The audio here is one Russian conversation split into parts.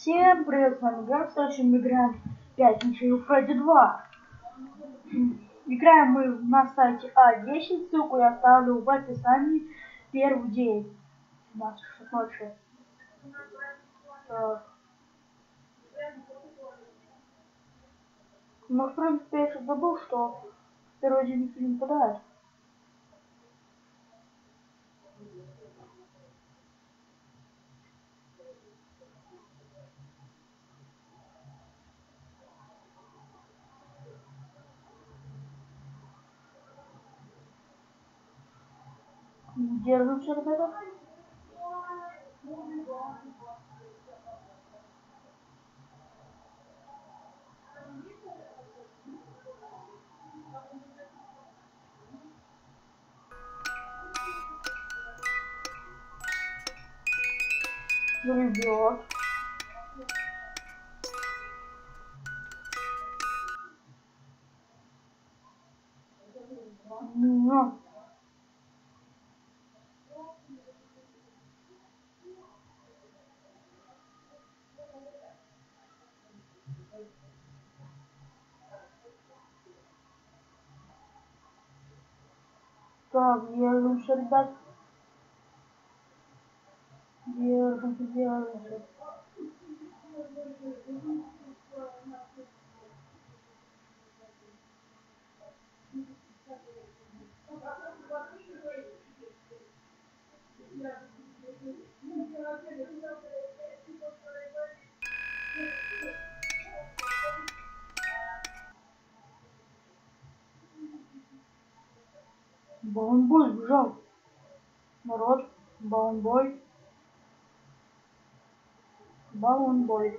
Всем привет, с вами Грэм, следующим мы играем Пятничный у Фредди 2. Играем мы на сайте А10, ссылку я оставлю в описании первый день. 17 часов ночи. Так. Ну, в принципе, я забыл, что в первый день никто не нападает. Держимся, ребята. Ребят. Так, держимся, ребят. Держимся, держимся. Баланбой сбежал. Народ, баланбой. Баланбой.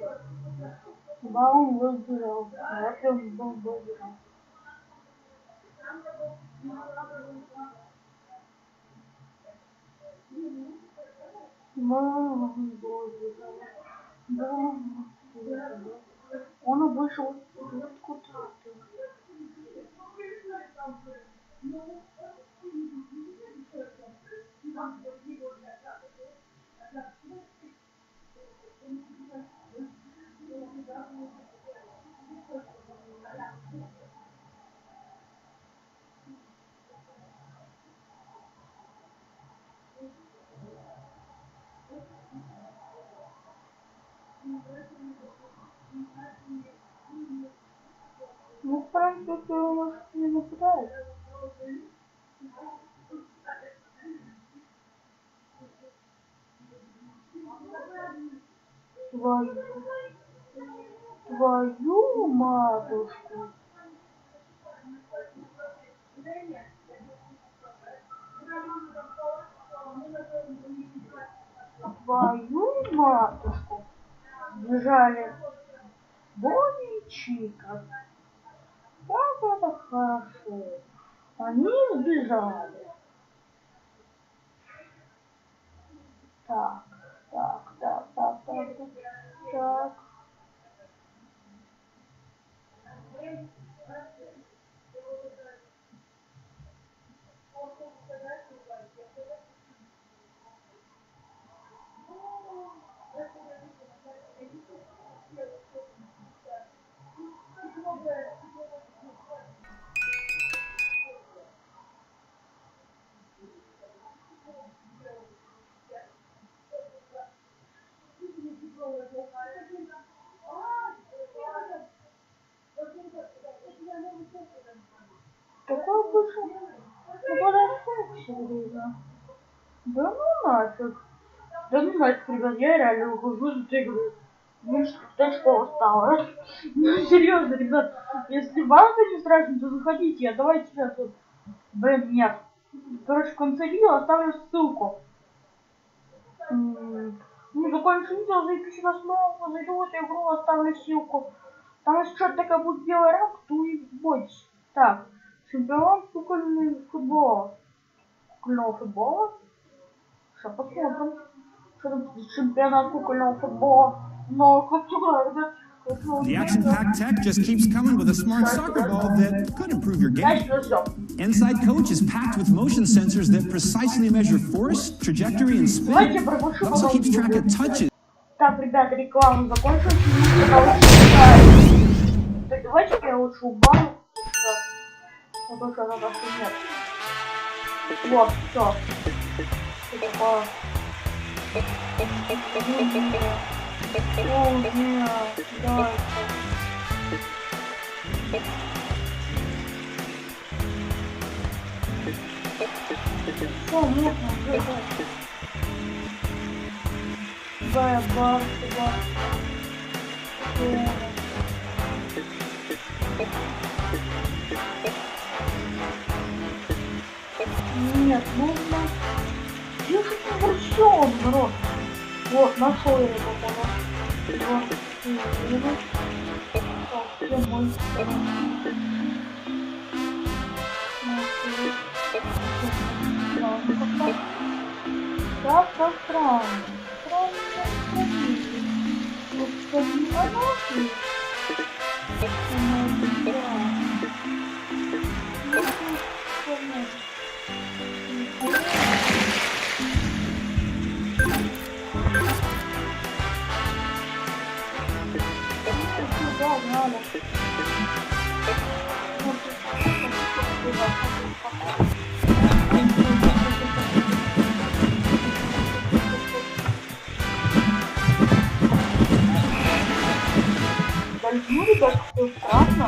Баланбой сбежал. Народ, баланбой сбежал. Он вышел вот куда-то. Ну, в принципе, он может не нападает. Твою, твою матушку. Твою матушку. Бежали. Бонни и Чика. Как это хорошо. Они сбежали. Так, так, так, так, так, так, так. Больше? Ну подожди, серьезно. Да ну нафиг. Да ну нафиг, ребят, я реально ухожу из этой игры. Ну ты что устала? Ну серьезно, ребят, если вам это не страшно, то заходите, я давайте сейчас вот. Блин, нет. Короче, в конце видео оставлю ссылку. Ну, закончу видео, зайдите на снова, зайду в эту игру, оставлю ссылку. Там если что-то такая будет белая рамка, то и бойтесь. Так, чемпион кукольный футбол. Кукольного футбола. Сейчас посмотрим. Что там за чемпионат кукольного футбола. Но как игра, ребят. хочу The action-packed tech just keeps coming with a smart soccer ball that could improve your game. Дальше все. Inside Coach is packed with motion sensors that precisely measure force, trajectory, and Давайте spin. пропущу It also keeps track of touches. Так, ребята, реклама закончилась. и мы продолжаем. Так, давайте я лучше убавлю. Сейчас. А то что надо нет. Вот, все. О, нет, дальше. Что можно сделать? Бая, бар, бар. Нет, нужно... Где же ты вершон, народ? Вот, нашел я его, минус. Так, странно. Странно, странно. Вот монахи. Да, надо. Ну, ребят, все странно,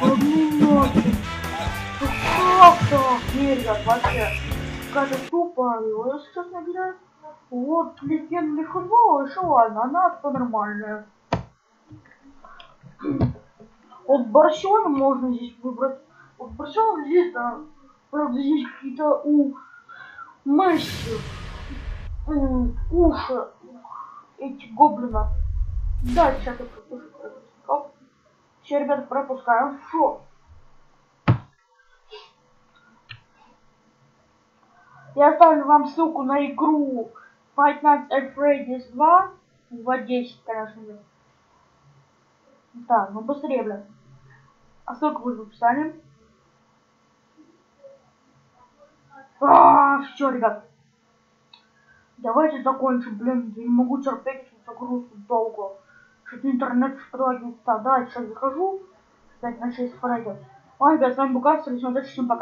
Одну ночь. Ну как так? Не, ребят, вообще. Какая-то тупая. Я сейчас набираю. Вот, легенда футбола, еще ладно, она по-нормальная. Вот Барселону можно здесь выбрать. Вот Барселона здесь, да, правда, здесь какие-то у Месси м, уши эти гоблина. Да, сейчас я пропущу. Оп. Все, ребята, пропускаем. Фу. Я оставлю вам ссылку на игру Fight Nights at Freddy's 2 в 10, конечно же. Так, ну быстрее, блядь. А ссылка будет в описании. А, все, ребят. Давайте закончим, блин, я не могу терпеть эту загрузку долго. Что-то интернет что-то. Давайте сейчас захожу. Опять на 6 пройдет. Ладно, ребят, с вами Букас, всем удачи, всем пока.